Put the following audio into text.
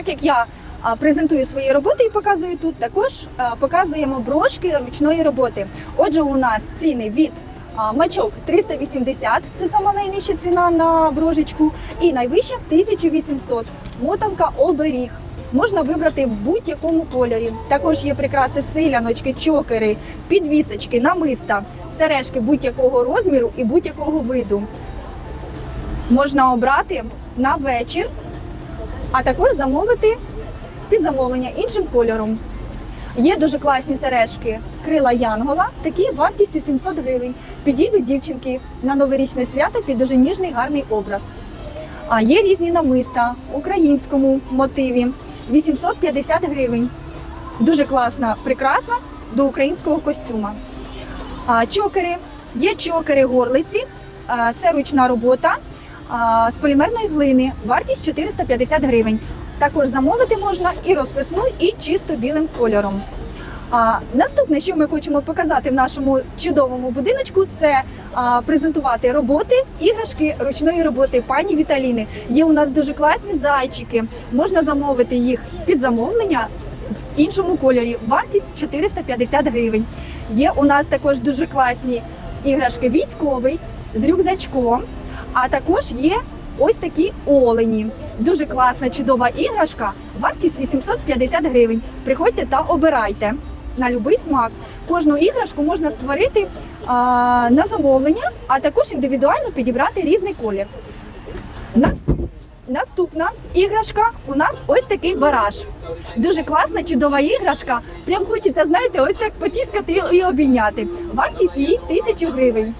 так як я презентую свої роботи і показую тут, також показуємо брошки ручної роботи. Отже, у нас ціни від мачок 380, це сама найнижча ціна на брошечку, і найвища 1800. Мотанка оберіг. Можна вибрати в будь-якому кольорі. Також є прикраси силяночки, чокери, підвісочки, намиста, сережки будь-якого розміру і будь-якого виду. Можна обрати на вечір, а також замовити під замовлення іншим кольором. Є дуже класні сережки крила Янгола, такі вартістю 700 гривень. Підійдуть дівчинки на новорічне свято під дуже ніжний гарний образ. А є різні намиста в українському мотиві 850 гривень. Дуже класна прикраса до українського костюма. А, чокери. Є чокери горлиці, це ручна робота з полімерної глини, вартість 450 гривень. Також замовити можна і розписну, і чисто білим кольором. А, наступне, що ми хочемо показати в нашому чудовому будиночку, це а, презентувати роботи, іграшки ручної роботи пані Віталіни. Є у нас дуже класні зайчики. Можна замовити їх під замовлення в іншому кольорі. Вартість 450 гривень. Є у нас також дуже класні іграшки військовий з рюкзачком, а також є ось такі олені. Дуже класна, чудова іграшка. Вартість 850 гривень. Приходьте та обирайте на будь-який смак. Кожну іграшку можна створити а, на замовлення, а також індивідуально підібрати різний колір. Наступна іграшка у нас ось такий бараш. Дуже класна, чудова іграшка. Прям хочеться, знаєте, ось так потіскати і обійняти. Вартість її 1000 гривень.